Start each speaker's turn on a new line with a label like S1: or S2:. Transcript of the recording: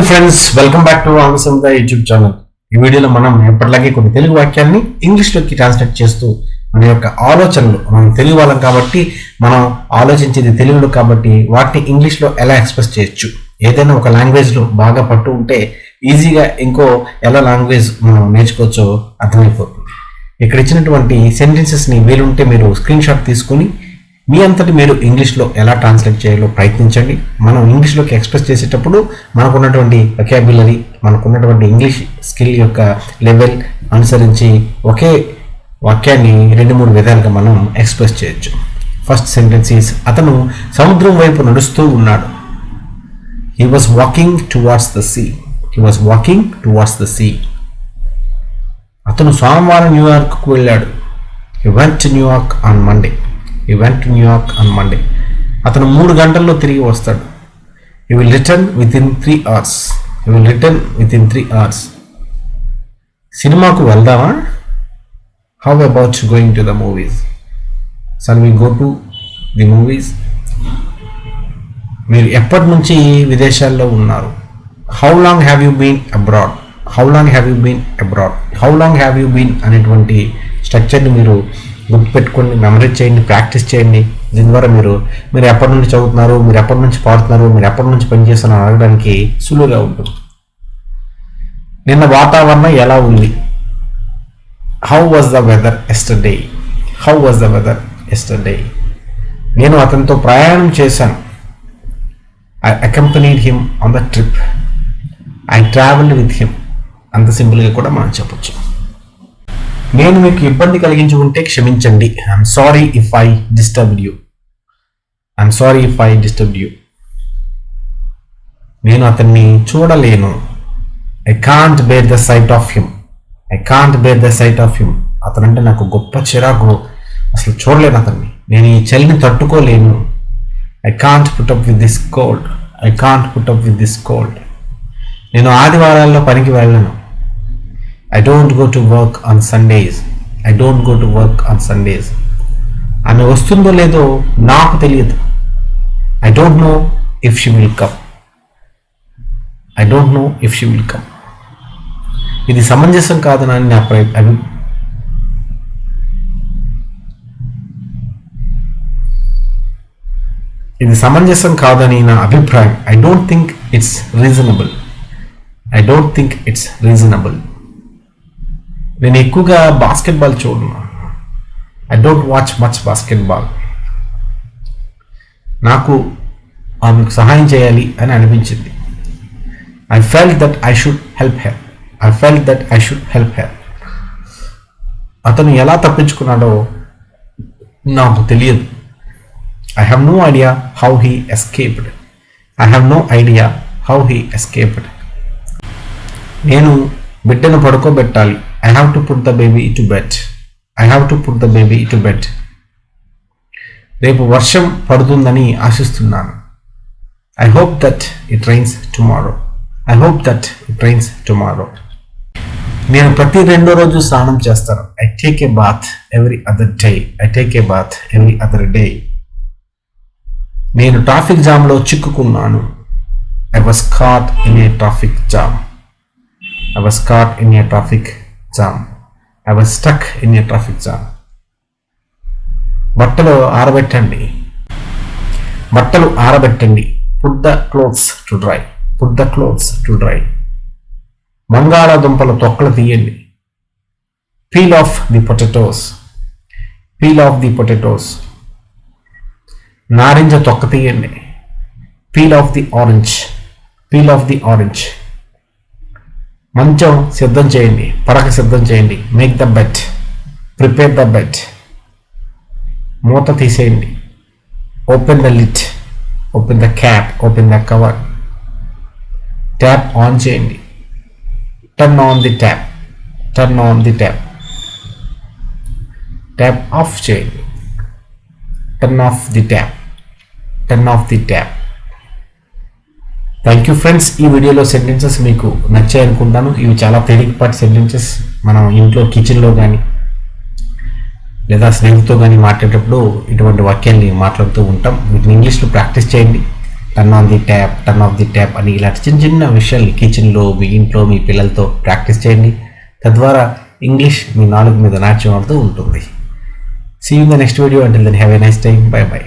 S1: Hello friends welcome back to ఆమసంత YouTube channel ఈ వీడియోలో మనం ఎప్పటిలాగే కొన్ని తెలుగు వాక్యాన్ని ఇంగ్లీష్లోకి ట్రాన్స్లేట్ చేస్తూ మన యొక్క ఆలోచనలు మనం తెలుగు వాళ్ళం కాబట్టి మనం ఆలోచించేది తెలుగులో కాబట్టి వాటిని ఇంగ్లీష్లో ఎలా ఎక్స్ప్రెస్ చేయొచ్చు? ఏదైనా ఒక లాంగ్వేజ్లో బాగా పట్టు ఉంటే ఈజీగా ఇంకో ఎలా లాంగ్వేజ్ మనం నేర్చుకోవచ్చో అర్థమైపోతుంది. ఇక్కడ ఇచ్చినటువంటి సెంటెన్సెస్ని వీలుంటే మీరు స్క్రీన్ షాట్ తీసుకొని మీ అంతటి మీరు ఇంగ్లీష్లో ఎలా ట్రాన్స్లేట్ చేయాలో ప్రయత్నించండి. మనం ఇంగ్లీష్లోకి ఎక్స్ప్రెస్ చేసేటప్పుడు మనకున్నటువంటి వొకాబులరీ మనకున్నటువంటి ఇంగ్లీష్ స్కిల్ యొక్క లెవెల్ అనుసరించి ఒకే వాక్యాన్ని రెండు మూడు విధాలుగా మనం ఎక్స్ప్రెస్ చేయొచ్చు. ఫస్ట్ సెంటెన్స్ ఈస్ అతను సముద్రం వైపు నడుస్తూ ఉన్నాడు. He was walking towards the sea he was walking towards the sea అతను సోమవారం న్యూయార్క్కు వెళ్ళాడు. He went New York on Monday he went New York on Monday అతను మూడు గంటల్లో తిరిగి వస్తాడు. He will return within three hours you will return within three hours సినిమాకు వెళ్దామా? How about going to the movies shall we go to the movies మీరు ఎప్పటి నుంచి విదేశాల్లో ఉన్నారు? How long have you been abroad how long have you been abroad how long have you been అనేటువంటి స్ట్రక్చర్ని మీరు గుర్తుపెట్టుకోండి మెమరీ చేయండి ప్రాక్టీస్ చేయండి. దీని ద్వారా మీరు మీరు ఎప్పటి నుంచి చదువుతున్నారు మీరు ఎప్పటి నుంచి పాడుతున్నారు మీరు ఎప్పటి నుంచి పనిచేస్తున్నారు అడగడానికి సులువుగా ఉంటుంది. నిన్న వాతావరణం ఎలా ఉంది? How was the weather yesterday how was the weather yesterday నేను అతనితో ప్రయాణం చేశాను. I accompanied him on the trip I travel with him అంత సింపుల్గా కూడా మనం చెప్పొచ్చు. నేను మీకు ఇబ్బంది కలిగించి ఉంటే క్షమించండి. I'm sorry if I disturb you I'm sorry if I disturb you నేను అతన్ని చూడలేను. I can't bear the sight of him I can't bear the sight of him అతనంటే నాకు గొప్ప చిరాకు. అసలు చూడలేను అతన్ని. నేను ఈ చలిని తట్టుకోలేను. I can't put up with this cold I can't put up with this cold నేను ఆదివారాల్లో పనికి వెళ్ళను. I don't go to work on Sundays I don't go to work on Sundays ఆమె వస్తుందో లేదో నాకు తెలియదు. I don't know if she will come I don't know if she will come ఇది సమంజసం కాదని నా ప్రయ అభి ఇది సమంజసం కాదని నా అభిప్రాయం. I don't think it's reasonable I don't think it's reasonable నేను ఎక్కువగా బాస్కెట్బాల్ చూడను. I don't watch much basketball నాకు ఆమెకు సహాయం చేయాలి అని అనిపించింది. I felt that I should help her I felt that I should help her అతను ఎలా తప్పించుకున్నాడో నాకు తెలియదు. I have no idea how he escaped I have no idea how he escaped నేను బిడ్డను పడుకోబెట్టాలి. I have to put the baby into bed I have to put the baby into bed రేపు వర్షం పడుతుందని ఆశిస్తున్నాను. I hope that it rains tomorrow I hope that it rains tomorrow నేను ప్రతి రెండో రోజు స్నానం చేస్తాను. I take a bath every other day I take a bath every other day నేను ట్రాఫిక్ జామ్లో చిక్కుకున్నాను. I was caught in a traffic jam I was caught in a traffic jam. I was stuck in a traffic jam బట్టలు ఆరబెట్టండి. బట్టలు ఆరబెట్టండి. Put the clothes to dry put the clothes to dry బంగాళాదుంపల తొక్కలు తీయండి. Peel off the potatoes peel off the potatoes నారింజ తొక్క తీయండి. Peel off the orange peel off the orange మంచం సిద్ధం చేయండి పడక సిద్ధం చేయండి. Make the bed prepare the bed మూత తీసేయండి. Open the lid open the cap open the cover tap on చేయండి. Turn on the tap turn on the tap tap off చేయండి. Turn off the tap turn off the tap thank you friends ఈ వీడియోలో sentences మీకు నచ్చాయి అనుకుంటాను. ఇవి చాలా తేలికపాటి సెంటెన్సెస్ మనం ఇంట్లో కిచెన్లో కానీ లేదా స్నేహితుతో కానీ మాట్లాడేటప్పుడు ఇటువంటి వాక్యాన్ని మాట్లాడుతూ ఉంటాం. వీటిని ఇంగ్లీష్లో ప్రాక్టీస్ చేయండి. Turn on the tap turn off the tap అని ఇలాంటి చిన్న చిన్న విషయాలు కిచెన్లో మీ ఇంట్లో మీ పిల్లలతో ప్రాక్టీస్ చేయండి. తద్వారా ఇంగ్లీష్ మీ నాలుగు మీద నాట్యం ఆడుతూ ఉంటుంది. See in the next video అంటే then have a nice time bye bye